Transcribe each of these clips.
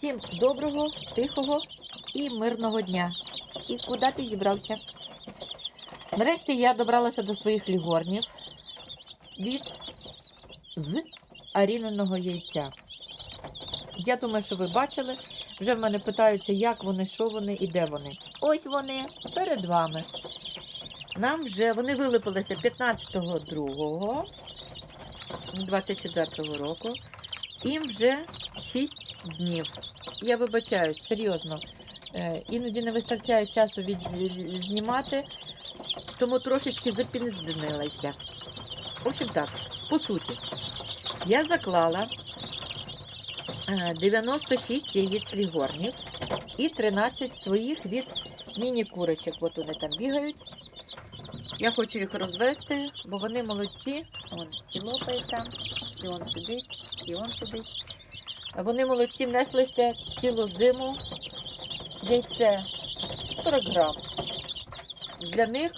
Всім доброго, тихого і мирного дня. І куди ти зібрався? Нарешті я добралася до своїх лігорнів від з аріненого яйця. Я думаю, що ви бачили. Вже в мене питаються, як вони, що вони і де вони. Ось вони перед вами. Нам вже вони вилипилися 15.02 24 року. Їм вже 6 днів. Я вибачаюсь, серйозно. Іноді не вистачає часу від знімати, тому трошечки запізнилася. В общем так, по суті, я заклала е, 96 яєць лігорнів і 13 своїх від міні-курочок. От вони там бігають. Я хочу їх розвести, бо вони молодці. Вон і лопає і он сидить, і он сидить. Вони молодці неслися цілу зиму. Яйце 40 грам. Для них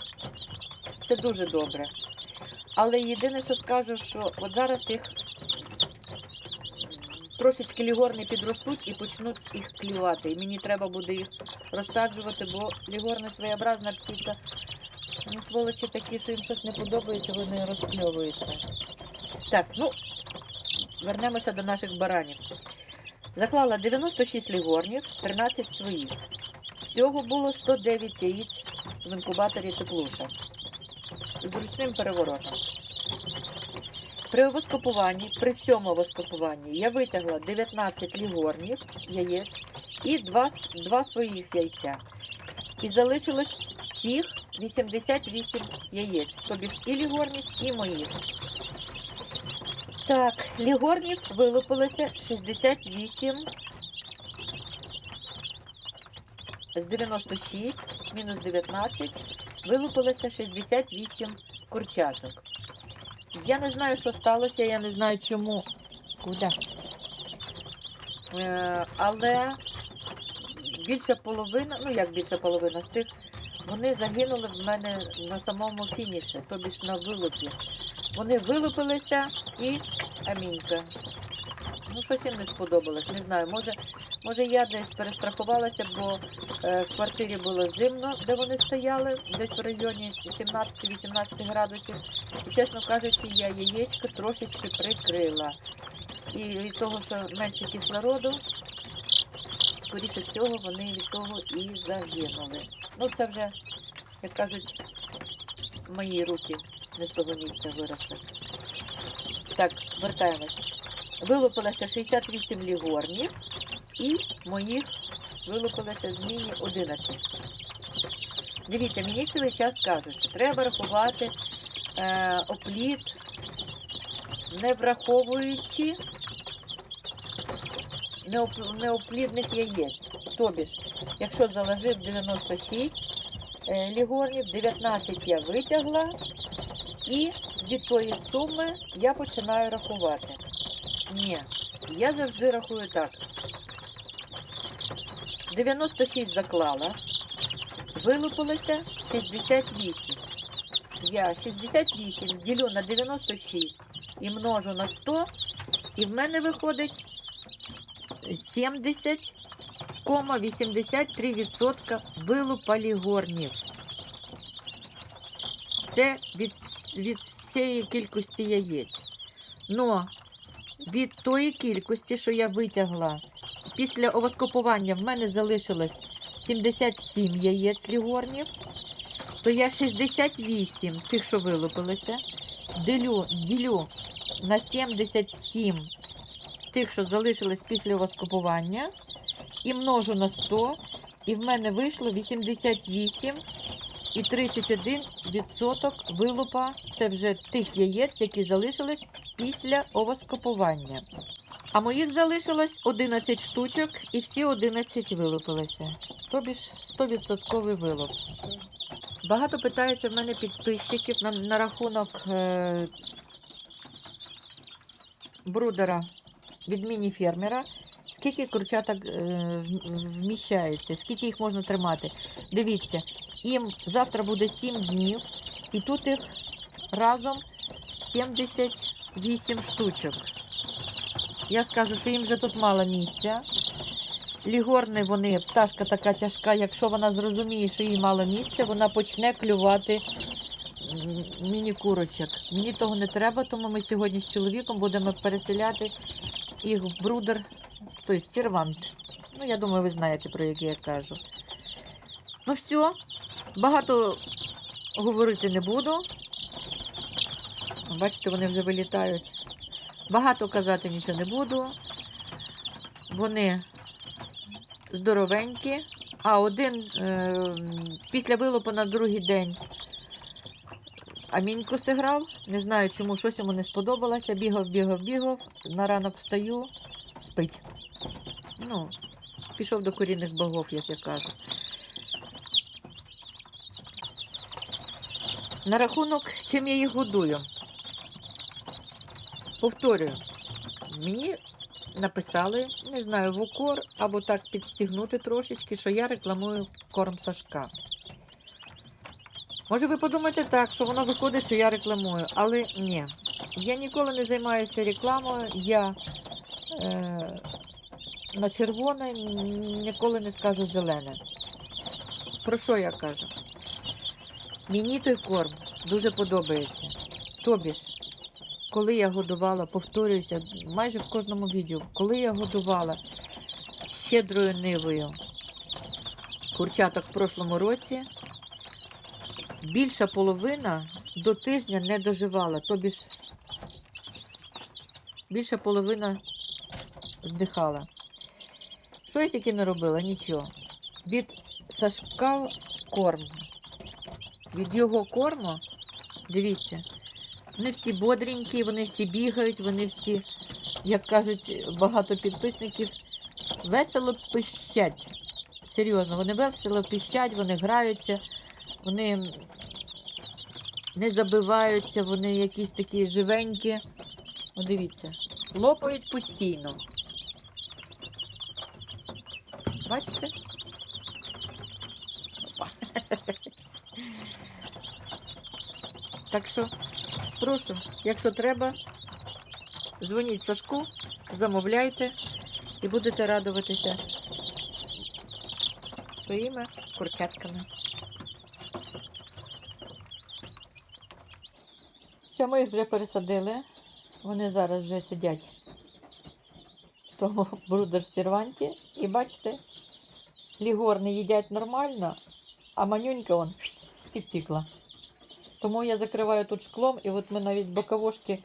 це дуже добре. Але єдине, що скажу, що от зараз їх трошечки лігорни підростуть і почнуть їх клювати. І мені треба буде їх розсаджувати, бо лігорни своєобразна птиця. Вони сволочі такі, що їм щось не подобається, вони розкльовуються. Так, ну, вернемося до наших баранів. Заклала 96 лігорнів, 13 своїх. Всього було 109 яєць в інкубаторі теплуша з ручним переворотом. При воскопуванні, при всьому воскопуванні я витягла 19 лігорнів яєць і 2, 2 своїх яйця. І залишилось всіх 88 яєць, тобі ж і лігорнів, і моїх. Так, лігорнів вилупилося 68 з 96, мінус 19, вилупилося 68 курчаток. Я не знаю, що сталося, я не знаю чому. Куди? Е, але більша половина, ну як більша половина з тих, вони загинули в мене на самому фініші, тобі ж на вилупі. Вони вилупилися і амінька. Ну, щось їм не сподобалось. Не знаю, може, може я десь перестрахувалася, бо е, в квартирі було зимно, де вони стояли, десь в районі 17-18 градусів. І, чесно кажучи, я яєчко трошечки прикрила. І від того, що менше кислороду, скоріше всього, вони від того і загинули. Ну, це вже, як кажуть, мої руки не з того місця виросли. Так, вертаємось. Вилупилося 68 лігорнів і моїх вилупилося з міні 11. Дивіться, мені цілий час кажуть, що треба рахувати е, опліт, не враховуючи неоплідних яєць. Тобі ж, якщо заложив 96 е, лігорнів, 19 я витягла, і від тої суми я починаю рахувати. Ні, я завжди рахую так. 96 заклала, вилупилося 68. Я 68 ділю на 96 і множу на 100, і в мене виходить 70,83% вилупа лігорнів. Це від, від всієї кількості яєць. Но від тої кількості, що я витягла, після овоскопування в мене залишилось 77 яєць лігорнів, то я 68 тих, що вилупилося, ділю, ділю на 77 тих, що залишилось після овоскопування, і множу на 100, і в мене вийшло 88 і 31% вилупа це вже тих яєць, які залишились після овоскопування. А моїх залишилось 11 штучок, і всі 11 вилупилися. Тобі ж 100% вилуп. Багато питається в мене підписчиків на, на рахунок е, брудера від міні-фермера. Скільки курчаток е, вміщається, скільки їх можна тримати. Дивіться, їм завтра буде 7 днів, і тут їх разом 78 штучок. Я скажу, що їм вже тут мало місця. Лігорни, вони, пташка така тяжка, якщо вона зрозуміє, що їй мало місця, вона почне клювати міні-курочок. Мені того не треба, тому ми сьогодні з чоловіком будемо переселяти їх в брудер, той сервант. Ну, я думаю, ви знаєте, про який я кажу. Ну, все, багато говорити не буду. Бачите, вони вже вилітають. Багато казати нічого не буду. Вони здоровенькі, а один е, після вилупу на другий день Аміньку зіграв. Не знаю, чому щось йому не сподобалося. Бігав, бігав, бігав. На ранок встаю, спить. Ну, пішов до корінних богов, як я кажу. На рахунок, чим я їх годую. Повторюю, мені написали, не знаю, в укор або так підстігнути трошечки, що я рекламую корм Сашка. Може, ви подумаєте так, що воно виходить, що я рекламую, але ні. Я ніколи не займаюся рекламою. Я е, на червоне ніколи не скажу зелене. Про що я кажу? Мені той корм дуже подобається. Тобі ж, коли я годувала, повторююся, майже в кожному відео, коли я годувала щедрою нивою курчаток в прошлому році, більша половина до тижня не доживала. Тобі ж більша половина здихала. Що я тільки не робила? Нічого. Від Сашка корм. Від його корму, дивіться, вони всі бодренькі, вони всі бігають, вони всі, як кажуть багато підписників, весело пищать. Серйозно, вони весело пищать, вони граються, вони не забиваються, вони якісь такі живенькі. О, дивіться, лопають постійно. Бачите? Опа. Так що, прошу, якщо треба, дзвоніть Сашку, замовляйте і будете радуватися своїми курчатками. Все, ми їх вже пересадили. Вони зараз вже сидять тому брудер серванті. І бачите, лігорни їдять нормально, а манюнька он і втікла. Тому я закриваю тут шклом, і от ми навіть боковушки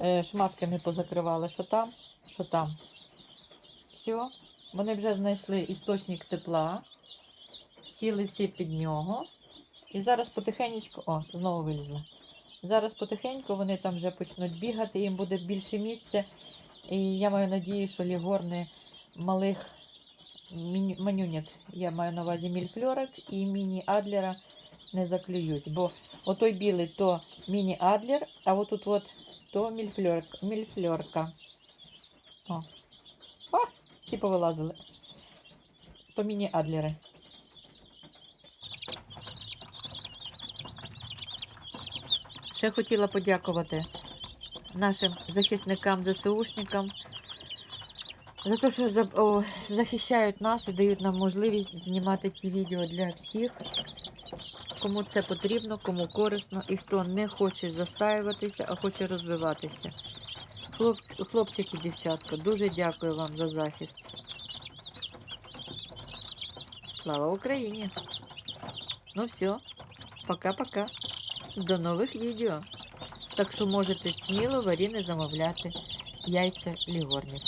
е, шматками позакривали, що там, що там. Все, вони вже знайшли істочник тепла, сіли всі під нього. І зараз потихеньку, о, знову вилізли. Зараз потихеньку вони там вже почнуть бігати, їм буде більше місця. І я маю надію, що лігорни малих манюнят, я маю на увазі мільфльорок і міні-адлера не заклюють. Бо отой білий то міні-адлер, а отут от то мільфльорка. мільфльорка. О. О, всі повилазили. То міні-адлери. Ще хотіла подякувати нашим захисникам, ЗСУшникам за те, що захищають нас і дають нам можливість знімати ці відео для всіх, кому це потрібно, кому корисно і хто не хоче застаюватися, а хоче розвиватися. Хлоп, хлопчики, дівчатка, дуже дякую вам за захист. Слава Україні! Ну все, пока-пока. До нових відео. Так що можете сміло варіне замовляти яйця лігорник.